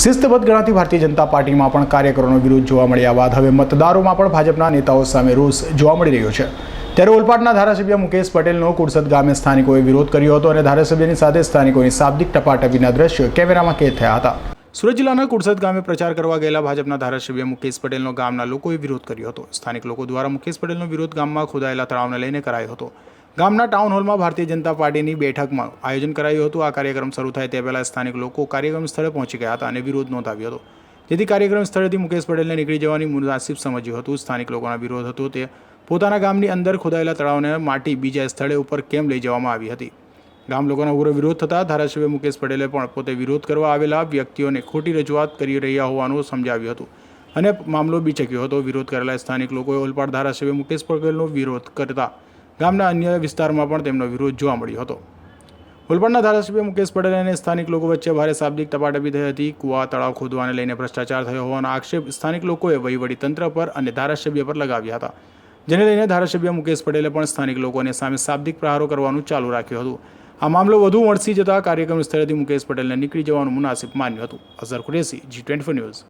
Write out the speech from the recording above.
શિસ્તબદ્ધ ગણાતી ભારતીય જનતા પાર્ટીમાં પણ કાર્યકરોનો વિરોધ જોવા મળ્યા બાદ હવે મતદારોમાં પણ ભાજપના નેતાઓ સામે રોષ જોવા મળી રહ્યો છે. ત્યારે ઓલપાડના ધારાસભ્ય મુકેશ પટેલનો કુરસદ ગામે સ્થાનિકોએ વિરોધ કર્યો હતો અને ધારાસભ્યની સાથે સ્થાનિકોની શાબ્દિક ટપાટપીના દ્રશ્યો કેમેરામાં કેદ થયા હતા. સુરત જિલ્લાના કુરસદ ગામે પ્રચાર કરવા ગયેલા ભાજપના ધારાસભ્ય મુકેશ પટેલનો ગામના લોકોએ વિરોધ કર્યો હતો. સ્થાનિક લોકો દ્વારા મુકેશ પટેલનો વિરોધ ગામમાં ખોદાયેલા તળાવને લઈને કરાયો હતો. ગામના ટાઉન હોલમાં ભારતીય જનતા પાર્ટીની બેઠકમાં આયોજન કરાયું હતું. આ કાર્યક્રમ શરૂ થાય તે પહેલાં સ્થાનિક લોકો કાર્યક્રમ સ્થળે પહોંચી ગયા હતા અને વિરોધ નોંધાવ્યો હતો. જેથી કાર્યક્રમ સ્થળેથી મુકેશ પટેલને નીકળી જવાની મુનાસિબ સમજ્યું હતું. સ્થાનિક લોકોના વિરોધ હતો તે પોતાના ગામની અંદર ખોદાયેલા તળાવને માટી બીજા સ્થળે ઉપર કેમ લઈ જવામાં આવી હતી? ગામ લોકોના ઉગ્ર વિરોધ થતાં ધારાસભ્ય મુકેશ પટેલે પણ પોતે વિરોધ કરવા આવેલા વ્યક્તિઓને ખોટી રજૂઆત કરી રહ્યા હોવાનું સમજાવ્યું હતું અને મામલો બીચક્યો હતો. વિરોધ કરેલા સ્થાનિક લોકોએ ઓલપાડ ધારાસભ્ય મુકેશ પટેલનો વિરોધ કરતા ગામના અન્ય વિસ્તારમાં પણ તેમનો વિરોધ જોવા મળ્યો હતો. ઓલપાડના ધારાસભ્ય મુકેશ પટેલ અને સ્થાનિક લોકો વચ્ચે ભારે શાબ્દિક તપાટપી થઈ હતી. કુવા, તળાવ ખોદવાને લઈને ભ્રષ્ટાચાર થયો હોવાનો આક્ષેપ સ્થાનિક લોકોએ વહીવટીતંત્ર પર અને ધારાસભ્ય પર લગાવ્યા હતા. જેને લઈને ધારાસભ્ય મુકેશ પટેલે પણ સ્થાનિક લોકોને સામે શાબ્દિક પ્રહારો કરવાનું ચાલુ રાખ્યું હતું. આ મામલો વધુ વણસી જતા કાર્યક્રમ સ્થળેથી મુકેશ પટેલને નીકળી જવાનું મુનાસિબ માન્યું હતું. Azhar Qureshi ji twenty news